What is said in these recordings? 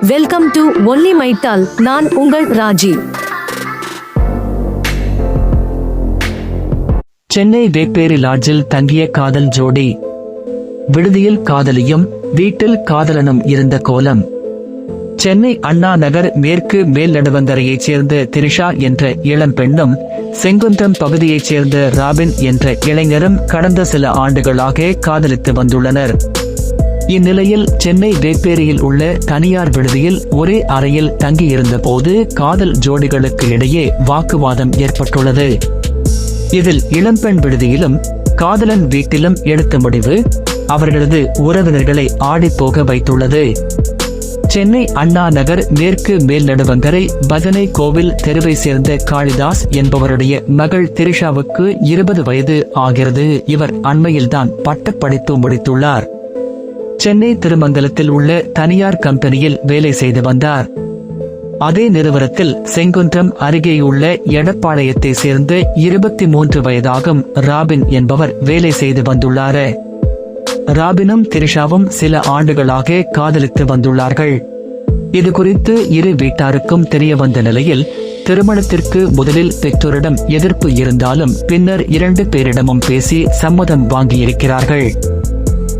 Welcome to only மைட்டால் நான் உங்கள் ராஜி. சென்னை வேப்பேரி லாட்ஜில் தங்கிய காதல் ஜோடி. விடுதியில் காதலியும் வீட்டில் காதலனும் இருந்த கோலம். சென்னை அண்ணா நகர் மேற்கு மேல் நடுவந்தரையைச் சேர்ந்த திரிஷா என்ற இளம் பெண்ணும் செங்குந்தம் பகுதியைச் சேர்ந்த ராபின் என்ற இளைஞரும் கடந்த சில ஆண்டுகளாக காதலித்து வந்துள்ளனர். இந்நிலையில் சென்னை வேப்பேரியில் உள்ள தனியார் விடுதியில் ஒரே அறையில் தங்கியிருந்த போது காதல் ஜோடிகளுக்கு இடையே வாக்குவாதம் ஏற்பட்டுள்ளது. இதில் இளம்பெண் விடுதியிலும் காதலன் வீட்டிலும் எடுத்த முடிவு அவர்களது உறவினர்களை ஆடிப்போக வைத்துள்ளது. சென்னை அண்ணா நகர் மேற்கு மேல் நடுவங்கரை பஜனை கோவில் தெருவை சேர்ந்த காளிதாஸ் என்பவருடைய மகள் திரிஷாவுக்கு இருபது வயது ஆகிறது. இவர் அண்மையில்தான் பட்டப்படிப்பு முடித்துள்ளார். சென்னை திருமங்கலத்தில் உள்ள தனியார் கம்பெனியில் வேலை செய்து வந்தார். அதே நிறுவனத்தில் செங்குன்றம் அருகேயுள்ள எடப்பாளையத்தை சேர்ந்த இருபத்தி மூன்று வயதாகும் ராபின் என்பவர் வேலை செய்து வந்துள்ளார். ராபினும் திரிஷாவும் சில ஆண்டுகளாக காதலித்து வந்துள்ளார்கள். இது குறித்து இரு வீட்டாருக்கும் தெரிய வந்த நிலையில் திருமணத்திற்கு முதலில் பெற்றோரிடம் எதிர்ப்பு இருந்தாலும் பின்னர் இரண்டு பேரிடமும் பேசி சம்மதம் வாங்கியிருக்கிறார்கள்.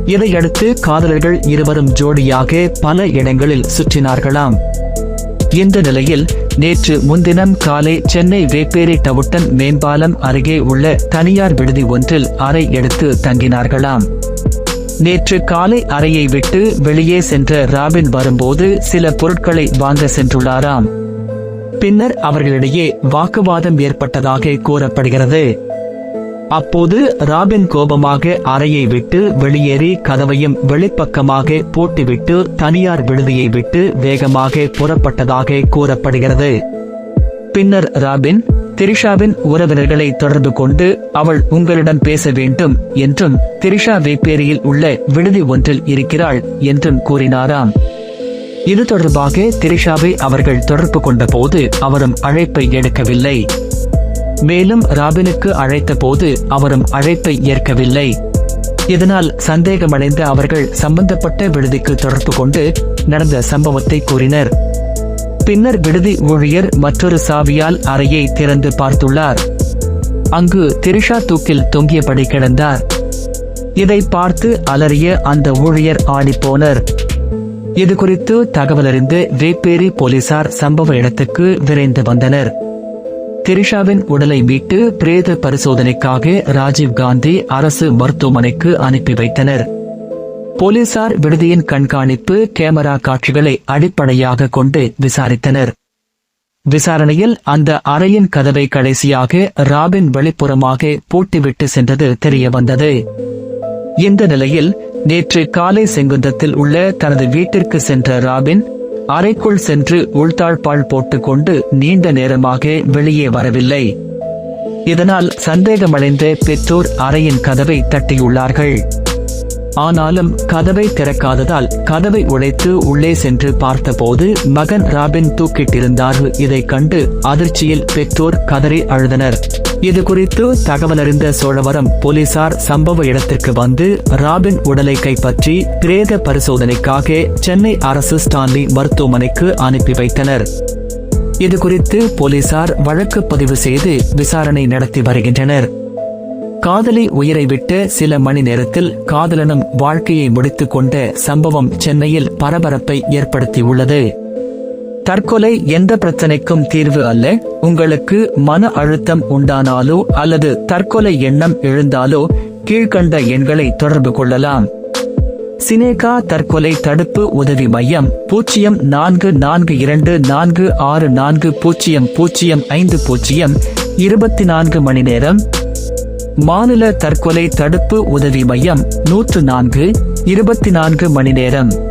இதையடுத்து காதலர்கள் இருவரும் ஜோடியாக பல இடங்களில் சுற்றினார்களாம். இந்த நிலையில் நேற்று முன்தினம் காலை சென்னை வேப்பேரி டவுட்டன் மேம்பாலம் அருகே உள்ள தனியார் விடுதி ஒன்றில் அறை எடுத்து தங்கினார்களாம். நேற்று காலை அறையை விட்டு வெளியே சென்ற ராபின் வரும்போது சில பொருட்களை வாங்க சென்றுள்ளாராம். பின்னர் அவர்களிடையே வாக்குவாதம் ஏற்பட்டதாக கூறப்படுகிறது. அப்போது ராபின் கோபமாக அறையை விட்டு வெளியேறி கதவையும் வெளிப்பக்கமாக போட்டுவிட்டு தனியார் விடுதியை விட்டு வேகமாக புறப்பட்டதாக கூறப்படுகிறது. பின்னர் ராபின் திரிஷாவின் உறவினர்களை தொடர்பு கொண்டு அவள் உங்களிடம் பேச வேண்டும் என்றும் திரிஷா வேப்பேரியில் உள்ள விடுதி ஒன்றில் இருக்கிறாள் என்றும் கூறினாராம். இது தொடர்பாக திரிஷாவை அவர்கள் தொடர்பு கொண்ட போது அவரும் அழைப்பை எடுக்கவில்லை. மேலும் ராபினுக்கு அழைத்த போது அவரும் அழைப்பை ஏற்கவில்லை. இதனால் சந்தேகமடைந்த அவர்கள் சம்பந்தப்பட்ட விடுதிக்கு தொடர்பு கொண்டு நடந்த சம்பவத்தை கூறினர். பின்னர் விடுதி ஊழியர் மற்றொரு சாவியால் அறையை திறந்து பார்த்துள்ளார். அங்கு திரிஷா தூக்கில் தொங்கியபடி கிடந்தார். இதை பார்த்து அலறிய அந்த ஊழியர் ஆடிப்போனர். இது குறித்து தகவலறிந்து வேப்பேரி போலீசார் சம்பவ இடத்துக்கு விரைந்து வந்தனர். திரிஷாவின் உடலை மீட்டு பிரேத பரிசோதனைக்காக ராஜீவ் காந்தி அரசு மருத்துவமனைக்கு அனுப்பி வைத்தனர். போலீசார் விடுதியின் கண்காணிப்பு கேமரா காட்சிகளை அடிப்படையாக கொண்டு விசாரித்தனர். விசாரணையில் அந்த அறையின் கதவை கடைசியாக ராபின் வெளிப்புறமாக பூட்டிவிட்டு சென்றது தெரியவந்தது. இந்த நிலையில் நேற்று காலை செங்குந்தத்தில் உள்ள தனது வீட்டிற்கு சென்ற ராபின் அறைக்குள் சென்று உள்தாழ்பால் போட்டுக்கொண்டு நீண்ட நேரமாக வெளியே வரவில்லை. இதனால் சந்தேகமடைந்த பெற்றோர் அறையின் கதவை தட்டியுள்ளார்கள். ஆனாலும் கதவை திறக்காததால் கதவை உடைத்து உள்ளே சென்று பார்த்தபோது மகன் ராபின் தூக்கிட்டிருந்தார். இதை கண்டு அதிர்ச்சியில் பெற்றோர் கதறி அழுதனர். இது குறித்து தகவல் அறிந்த சோழவரம் போலீசார் சம்பவ இடத்திற்கு வந்து ராபின் உடலை கைப்பற்றி பிரேத பரிசோதனைக்காக சென்னை அரசு ஸ்டான்லி மருத்துவமனைக்கு அனுப்பி வைத்தனர். இதுகுறித்து போலீசார் வழக்கு பதிவு செய்து விசாரணை நடத்தி வருகின்றனர். காதலி உயிரை விட்டு சில மணி நேரத்தில் காதலனும் வாழ்க்கையை முடித்துக் கொண்ட சம்பவம் சென்னையில் பரபரப்பை ஏற்படுத்தியுள்ளது. தற்கொலை எந்த பிரச்சனைக்கும் தீர்வு அல்ல. உங்களுக்கு மன அழுத்தம் உண்டானாலோ அல்லது தற்கொலை எண்ணம் எழுந்தாலோ கீழ்கண்ட எண்களை தொடர்பு கொள்ளலாம். சினேகா தற்கொலை தடுப்பு உதவி மையம் பூஜ்ஜியம் நான்கு நான்கு இரண்டு நான்கு ஆறு நான்கு பூஜ்ஜியம் பூஜ்ஜியம் ஐந்து பூஜ்ஜியம் இருபத்தி நான்கு மணி நேரம். மாநில தற்கொலை தடுப்பு உதவி மையம் நூற்று நான்கு இருபத்தி நான்கு மணி நேரம்.